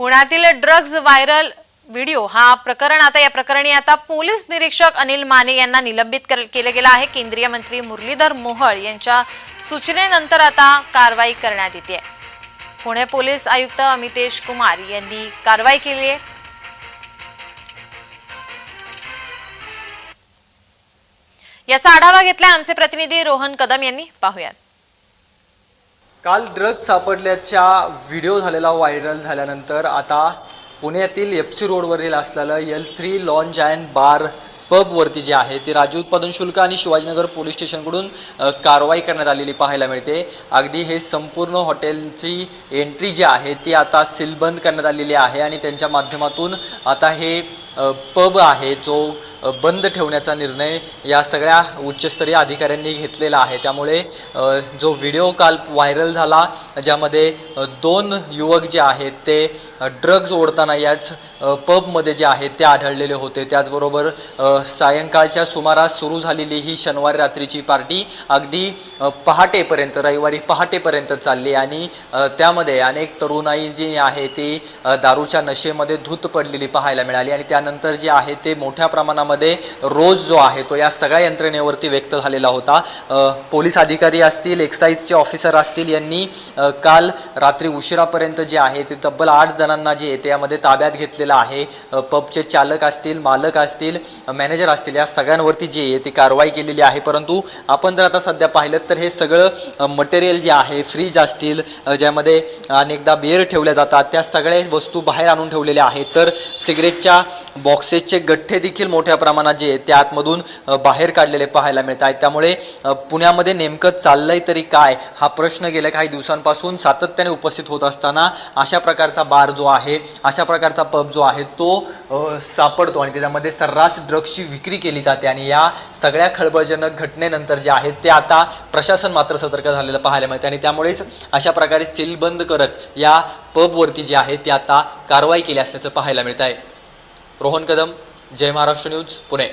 पुण्यातील drugs viral video हा प्रकरण आता या प्रकरणी आता पोलीस निरीक्षक अनिल माने यांना निलंबित केलं गेलं आहे. केंद्रीय मंत्री मुरलीधर मोहोळ यांच्या सूचनेनंतर आता कारवाई करण्यात येते. पुणे पोलीस आयुक्त अमितेश कुमार यांनी कारवाई केली आहे. याचा आढावा घेतला आमचे प्रतिनिधी रोहन कदम यांनी. पाहुयात. काल ड्रग्ज सापडल्याच्या व्हिडिओ झालेला व्हायरल झाल्यानंतर आता पुण्यातील एफ सी रोडवरील असलेलं L three lounge and bar पबवरती जे आहे ते राज्य उत्पादन शुल्क आणि शिवाजीनगर पोलीस स्टेशनकडून कारवाई करण्यात आलेली पाहायला मिळते. अगदी हे संपूर्ण हॉटेलची एंट्री जी आहे ती आता सीलबंद करण्यात आलेली आहे आणि त्यांच्या माध्यमातून आता हे पब आहे जो बंद ठेवण्याचा निर्णय या सगळ्या उच्चस्तरीय अधिकाऱ्यांनी घेतलेला आहे. त्यामुळे जो व्हिडिओ काल व्हायरल झाला ज्यामध्ये दोन युवक जे आहेत ते ड्रग्ज ओढताना याच पबमध्ये जे आहेत ते आढळलेले होते. त्याचबरोबर सायंकाळच्या सुमारास सुरू झालेली ही शनिवारी रात्रीची पार्टी अगदी पहाटेपर्यंत रविवारी पहाटेपर्यंत चालली आणि त्यामध्ये अनेक तरुणाई जी आहे ती दारूच्या नशेमध्ये धूत पडलेली पाहायला मिळाली आणि त्यानंतर जे आहे ते मोठ्या प्रमाणामध्ये रोज जो आहे तो या सगळ्या यंत्रणेवरती व्यक्त झालेला होता. पोलीस अधिकारी असतील एक्साईजचे ऑफिसर असतील यांनी काल रात्री उशिरापर्यंत जे आहे ते तब्बल आठ जणांना जे आहे त्यामध्ये ताब्यात घेतलेलं आहे. पबचे चालक असतील मालक असतील मॅनेजर असतील या सगळ्यांवरती जे आहे ती कारवाई केलेली आहे. परंतु आपण जर आता सध्या पाहिलं तर हे सगळं मटेरियल जे आहे फ्रीज असतील ज्यामध्ये अनेकदा बिअर ठेवल्या जातात त्या सगळ्या वस्तू बाहेर आणून ठेवलेल्या आहेत. तर सिगरेटच्या बॉक्सेसचे गठ्ठे देखील मोठ्या प्रमाणात जे आहेत ते आतमधून बाहेर काढलेले पाहायला मिळत आहेत. त्यामुळे पुण्यामध्ये नेमकं चाललंय तरी काय हा प्रश्न गेल्या काही दिवसांपासून सातत्याने उपस्थित होत असताना अशा प्रकारचा बार जो आहे अशा प्रकारचा पब जो आहे तो सापडतो आणि त्याच्यामध्ये सर्रास ड्रग्सची विक्री केली जाते आणि या सगळ्या खळबळजनक घटनेनंतर जे आहे ते आता प्रशासन मात्र सतर्क झालेलं पाहायला मिळते आणि त्यामुळेच अशा प्रकारे सीलबंद करत या पबवरती जे आहे ते आता कारवाई केली असल्याचं पाहायला मिळत आहे रोहन कदम जय महाराष्ट्र न्यूज पुणे.